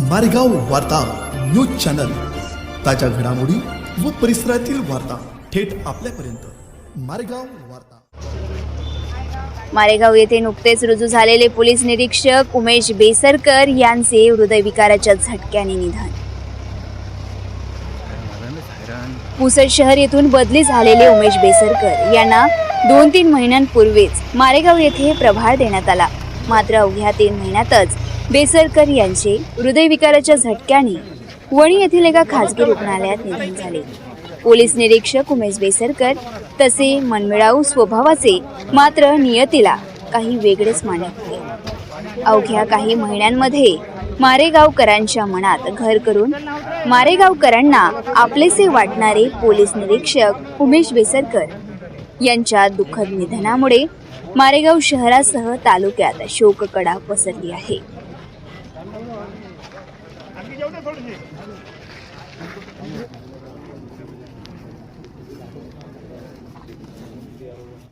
मारेगाव वार्ता news channel. ताज्या घडामोडी व परिसरातील वार्ता थेट आपल्यापर्यंत. मारेगाव वार्ता. मारेगाव येथे नुकतेच रुजू झालेले पोलीस निरीक्षक उमेश बेसरकर यांचे हृदयविकाराच्या झटक्याने निधन. पुसद शहर येथून बदली झालेले उमेश बेसरकर यांना दोन तीन महिन्यांपूर्वीच मारेगाव येथे प्रभार देण्यात आला. मात्र अवघ्या तीन महिन्यातच बेसरकर यांचे हृदयविकाराच्या झटक्याने वणी येथील एका खासगी रुग्णालयात निधन झाले. पोलीस निरीक्षक उमेश बेसरकर तसे मनमिळाऊ स्वभावाचे मात्र नियतीला काही वेगळेच मानत होते. अवघ्या काही महिन्यांमध्ये मारेगावकरांच्या मनात घर करून मारेगावकरांना आपलेसे वाटणारे पोलीस निरीक्षक उमेश बेसरकर यांच्या दुःखद निधनामुळे मारेगाव शहरासह तालुक्यात शोककडा पसरली आहे. आणखी जेवण थोडीशी